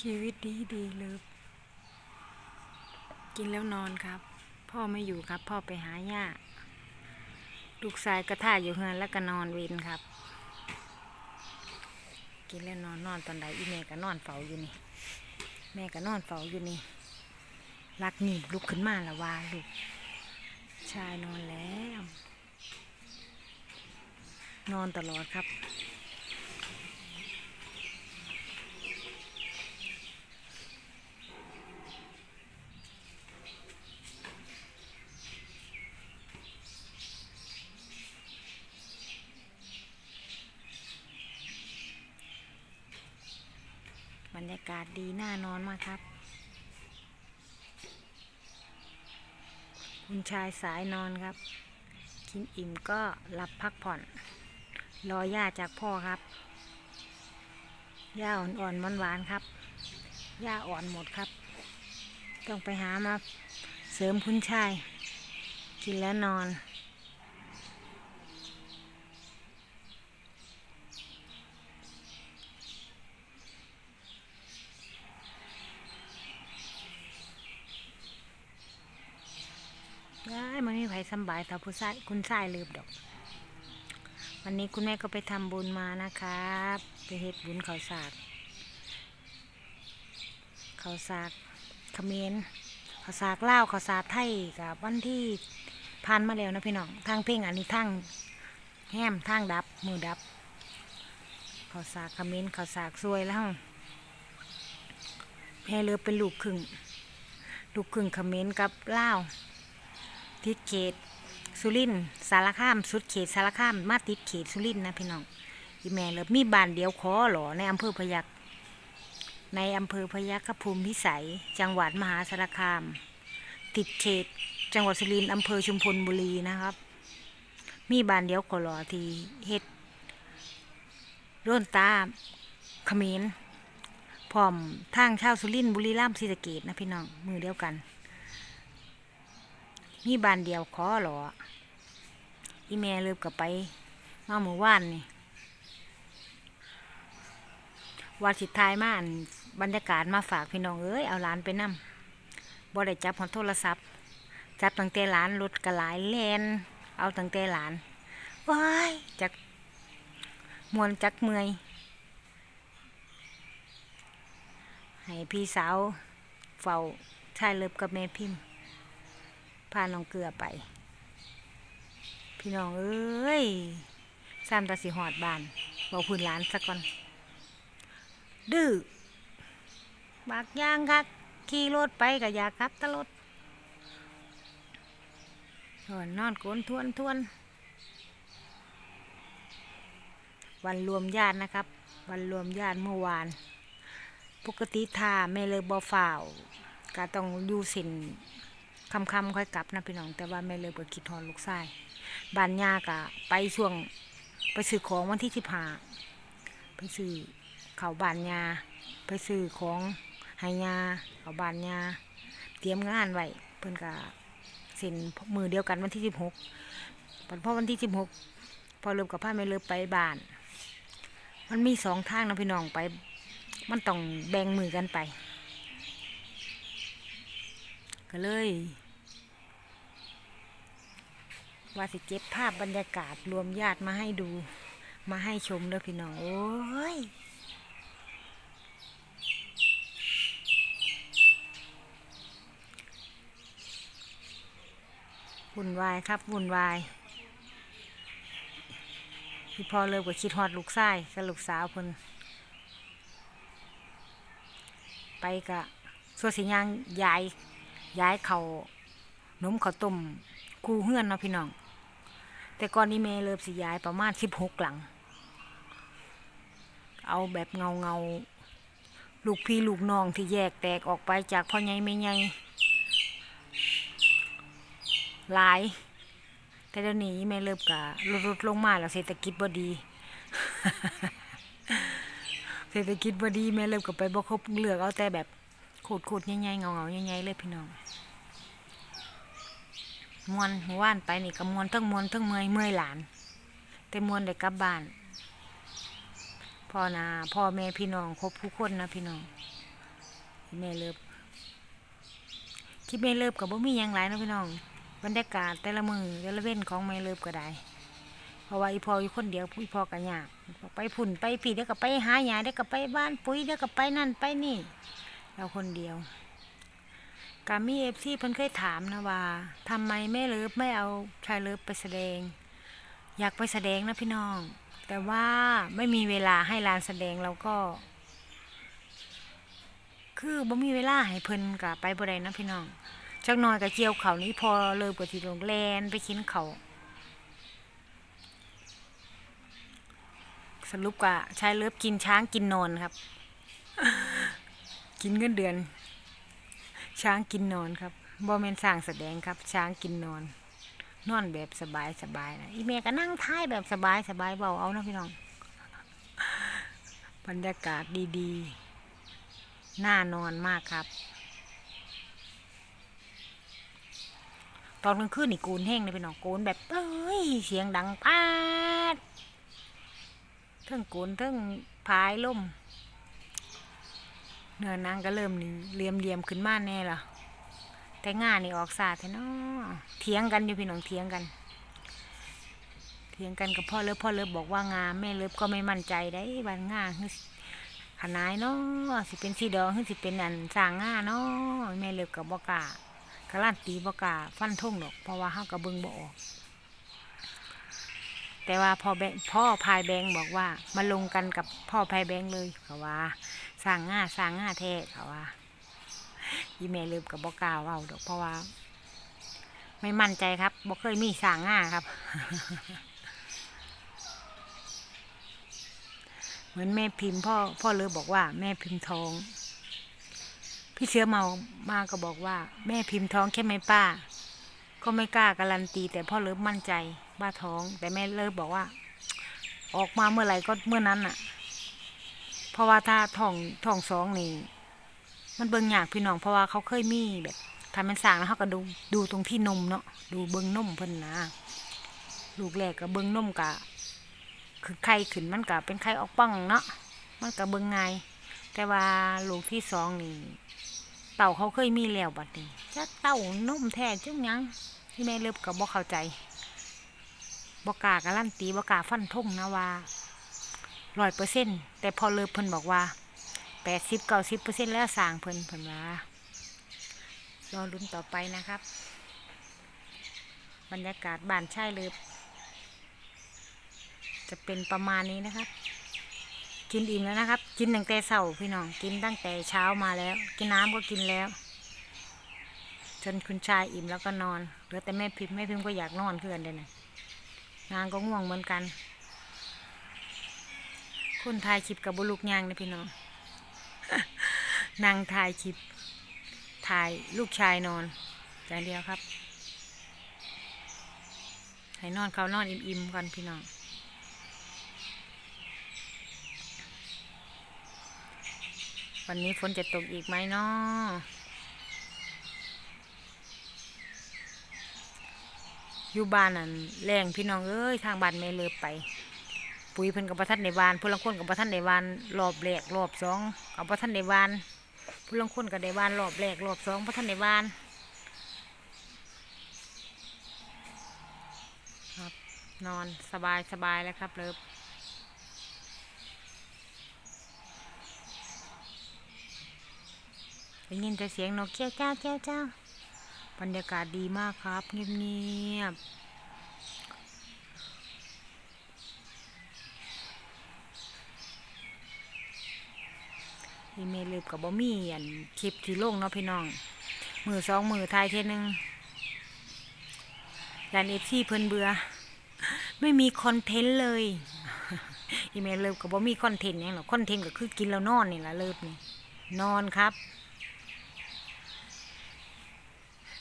ชีวิตดีดีเลยกินแล้วนอนครับ พ่อไม่อยู่ครับ พ่อไปหาหญ้าลูกชายก็ท่าอยู่เฮือนแล้วก็นอนเวินครับ กินแล้วนอนนอนตอนใดอีแม่ก็นอนเฝ้าอยู่นี่ แม่ก็นอนเฝ้าอยู่นี่รักหนีบลุกขึ้นมาละว่าลูกชายนอนแล้ว นอนตลอดครับากาศดีน่านอนมากครับ คุณชายสายนอนครับ กินอิ่มก็หลับพักผ่อน รอย่าจากพ่อครับย่าอ่อนๆหวานๆครับย่าอ่อนหมดครับ ต้องไปหามาเสริมคุณชาย กินแล้วนอน ได้มันไม่ไผสบายแต่ผู้ชายคุณชายลืมดอก วันนี้คุณแม่ก็ไปทำบุญมานะครับ ไปเฮ็ดบุญเขาสากเขาสากเขมรเขาสากเล่าเขาสากไทยกับวันที่ผ่านมาแล้วนะพี่น้องทางเพ่งอันนี้ทางแหมทางดับมือดับ เขาสากเขมรเขาสากซวยแล้วแม่เลือเป็นลูกครึ่งลูกครึ่งเขมรกับเล่า ติดเขตสุรินทร์สารคาม สุดเขตสารคาม มาติดเขตสุรินทร์นะพี่น้องอีแม่เลยมีบ้านเดียวขอหรอในอำเภอพยัคในอำเภอพยัคฆภูมิพิสัย จังหวัดมหาสารคาม ติดเขต จังหวัดสุรินทร์อำเภอชุมพลบุรีนะครับ มีบ้านเดียวขอหรอที่เฮ็ดร่นตาขมิ้นพร้อมทางชาวสุรินทร์บุรีรัมย์ศรีสะเกดนะพี่น้องมือเดียวกัน มีบ้านเดียวขอหรออีแม่เลิกกับไป มาหมู่บ้านนี่วันสิทายมาอันบรรยากาศมาฝากพี่น้องเอ้ยเอาหลานไปนำบ่ได้จับของโทรศัพท์ จับตั้งแต่หลานรถกระหลายแลนเอาตั้งแต่หลานว้ายจักมวนจักเมื่อยให้พี่สาวเฝ้าชายเลิบกับแม่พิมพ์ พาน้องเกลือไป พี่น้องเอ้ยซ้ำตาสิหอดบานบอกพื้นร้านสักก่อน ดื้อบักย่างคักขี่รถไปก็อยากขับตลอดนอนนอนโกนทวนทวน วันรวมญาตินะครับ วันรวมญาติเมื่อวาน ปกติถ้าไม่เลยบอฝ่าวก็ต้องอยู่สิน คำคำๆค่อยกลับนะพี่น้อง แต่ว่าแม่เลยเปิดคิดทอนลูกชายบ้านยากะไปช่วงไปซื้อของวันที่สิบห้าไปซื้อเขาวบ้านยาไปซื้อของให้ยาเขาวบ้านยาเตรียมงานไว้เพิ่อนกะเซ็นมือเดียวกันวันที่สิบหกพอวันที่สิบหกพอเริ่มกับผ้าไม่เริ่มไปบ้าน มันมีสองทางนะพี่น้องไป มันต้องแบ่งมือกันไป ก็เลย ว่าสิเก็บภาพบรรยากาศรวมญาติมาให้ดู มาให้ชมเด้อพี่น้อง โอ้ยวุ่นวายครับวุ่นวายพี่พ่อเลิกกับคิดฮอดลูกชายกับลูกสาวเพิ่นไปกะส่วนสิยางยาย ย้ายเขานมเขาต้มคูเฮือนเนาะพี่น้อง แต่ก่อนนี้เมเลิฟสิย้ายประมาณสิบหกหลัง เอาแบบเงาเงาลูกพี่ลูกน้องที่แยกแตกออกไปจากพ่อใหญ่แม่ใหญ่หลาย แต่เดี๋ยวนี้แม่เลิฟกะลดลดลงมาแล้วเศรษฐกิจบ่ดี เศรษฐกิจบ่ดีแม่เลิฟก็ไปบ่ครบเลือกเอาแต่แบบ ขูดขูดๆใหญ่ๆเงาเงาๆใหญ่ๆเลยพี่น้องมวนว่านไปนี่ก็มวนทั้งมวนทั้งเมยเมยหลาน แต่มวนได้กลับบ้านพ่อนะพ่อแม่พี่น้องครบผู้คนนะพี่น้องแม่เลิฟคลิปแม่เลิฟกับบ่มียังหลายนะพี่น้อง บรรยากาศแต่ละมือแต่ละเว้นของแม่เลิฟก็ได้เพราะว่าอีพออยู่คนเดียวอีพอกันยากไปผุ่นไปผีเดี๋ยวก็ไปหาหยาเดี๋ยวก็ไปบ้านปุ๋ยเดี๋ยวก็ไปนั่นไปนี่ เราคนเดียวกามีเอฟซีเพิ่นเคยถามนะว่าทำไมแม่เลิฟไม่เอาชายเลิฟไปแสดง อยากไปแสดงนะพี่น้อง แต่ว่าไม่มีเวลาให้ลานแสดงเราก็ คือบ่มีเวลาให้เพิ่นกะไปบ่ได้นะพี่น้องจักหน่อยกะเจียวเขานี้พอเลิกกะสิลงแลนไปกินเขาสรุปกะชายเลิฟกินช้างกินนอนครับ กินเงินเดือน ช้างกินนอนครับบ่แมนสร้างแสดงครับ ช้างกินนอน นอนแบบสบายสบายนะอีเมก็นั่งท้ายแบบสบายสบายเบาเอานะพี่น้อง บรรยากาศดีๆ น่านอนมากครับ ตอนกลางคืนนี่โกูนแห้งเลยพี่น้องโกูนแบบเอ้ย เสียงดังปาดเทั้งโกูนเทั้งพายล่ม เนื้อนางก็เริ่มเลียมเลียมขึ้นมาแน่ละแต่ง่านี่ออกสาดแท้เนาะเถียงกันอยู่พี่น้องเถียงกัน เถียงกันกับพ่อเลิฟพ่อเลิฟบอกว่างาแม่เลิฟก็ไม่มั่นใจได้บานง่าคือขนายเนาะสิเป็นสีดองคือสิเป็นอันสร้างง่าเนาะแม่เลิฟกับบอกาการันตีบอกาฟันท่งดอกเพราะว่าเฮากับเบิ่งบออกแต่ว่าพ่อแบงพ่อพายแบงบอกว่ามาลงกันกับพ่อพายแบงเลยเขาว่า สร้างง่าสร้างง่าแท้เขาว่าอีเมลลืมกับบอกกล้าเว่าดอกเพราะว่า ไม่มั่นใจครับบอกเคยมีสร้างง่าครับเหมือนแม่พิมพ์พ่อพ่อเลยบอกว่า แม่พิมพ์ท้อง พี่เชื้อเมามาก็บอกว่า แม่พิมพ์ท้องแค่ไหมป้า ก็ไม่กล้าการันตี แต่พ่อเลิฟมั่นใจว่าท้อง แต่แม่เลิฟบอกว่า ออกมาเมื่อไหร่ก็เมื่อนั้นน่ะ เพราะว่าถ้าท้องท้องสองนี่มันเบิ่งยากพี่น้องเพราะว่าเขาเคยมีแบบทำเป็นสางแล้วเขาก็ดูดูตรงที่นมเนาะดูเบิ่งนมเพิ่นนะลูกแรกก็เบิ่งนมกะ คือไข่ขึ้นมันกะเป็นไข่ออกป้องเนาะมันก็เบิ่งไงแต่ว่าลูกที่สองนี่เต่าเขาเคยมีแล้วบัดนี้จะเต่านมแท้จุ๊งยังที่แม่เลิบกับบ่เข้าใจบ่กาการันตีบ่กาฟันธงนะว่า ร้อยเปอร์เซ็นต์แต่พอเลิฟเพิ่นบอกว่าแปดสิบเก้าสิบเปอร์เซ็นต์แล้วสร้างเพิ่นเพิ่นว่ารอลุ้นต่อไปนะครับ บรรยากาศบ้านชายเลิฟจะเป็นประมาณนี้นะครับ กินอิ่มแล้วนะครับ กินตั้งแต่เช้าพี่น้องกินตั้งแต่เช้ามาแล้ว กินน้ำก็กินแล้ว จนคุณชายอิ่มแล้วก็นอนเหลือแต่แม่พิมพ์แม่พิมพ์ก็อยากนอนเพื่อนเดยนะนางก็ง่วงเหมือนกัน คนถ่ายคลิปกับบุลุกยางนะพี่น้องนางถ่ายคลิปถ่ายลูกชายนอนอย่างเดียวครับ ให้นอนเขานอนอิ่มๆก่อนพี่น้องวันนี้ฝนจะตกอีกไหมเนาะอยู่บ้านนั่นแรงพี่น้องเอ้ยทางบ้านแม่เลิบไป ปุ๋ยเพิ่นกับพระท่านในวานผู้ลังคนกับพระท่านในวานรอบแรกรอบสองกับพระท่านในวานผู้ลังคนกับในวานรอบแรกรอบสองพระท่านในวานครับนอนสบายสบายแล้วครับเลิฟได้ยินแต่เสียงนกเจ้าเจ้าเจ้าเจ้าบรรยากาศดีมากครับ เงียบๆ อีเมลลืบกับบอมี่อันคลิปที่ลงเนาะพี่น้อง มือสองมือทายเทยนึงแลนเอฟซีเพิ่นเบื่อไม่มีคอนเทนต์เลยอีเมลเลิฟกับบอมี่คอนเทนต์ยังหรอกคอนเทนต์ก็คือกินแล้วนอนนี่แหละเลิฟนี่นอนครับ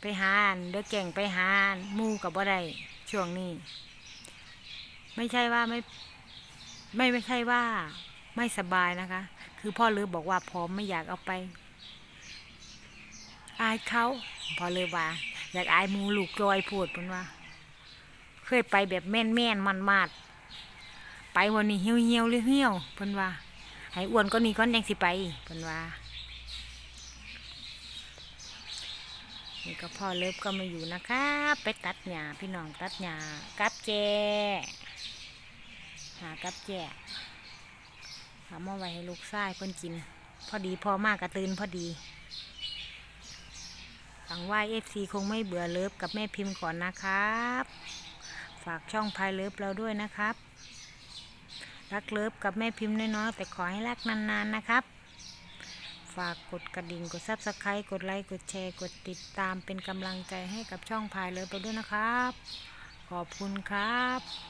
ไปหานเด้อแก่งไปหานมู่กับบ่ได้ช่วงนี้ ไม่ใช่ว่าไม่ ไม่ไม่ใช่ว่า ไม่สบายนะคะ คือพ่อเลือบอกว่าพร้อมไม่อยากเอาไป อายเขาพ่อเลือว่า อยากอายมูลูกจอยพูดเพิ่นว่า เคยไปแบบแม่นแม่นมันมาดไปวันนี้เหี่ยวเหี่ยวเหี่ยวเหี่ยวเพิ่นว่าให้อ้วนก็นี่ก้อนยังสิไปเพิ่นว่านี่ก็พ่อเลิฟก็มาอยู่นะครับไปตัดหญ้าพี่น้องตัดหญ้ากับแจหากับแจ หามาไว้ให้ลูกชายเพิ่นกิน พอดีพอมากกระตื่นพอดีหวังว่าเอฟซีคงไม่เบื่อเลิฟกับแม่พิมพ์ก่อนนะครับ ฝากช่องพายเลิฟเราด้วยนะครับ รักเลิฟกับแม่พิมพ์น้อยๆแต่ขอให้รักนานๆนะครับ ฝากกดกระดิ่งกดซับสไครต์กดไลค์กดแชร์กดติดตามเป็นกำลังใจให้กับช่องพายเลิฟเราด้วยนะครับ ขอบคุณครับ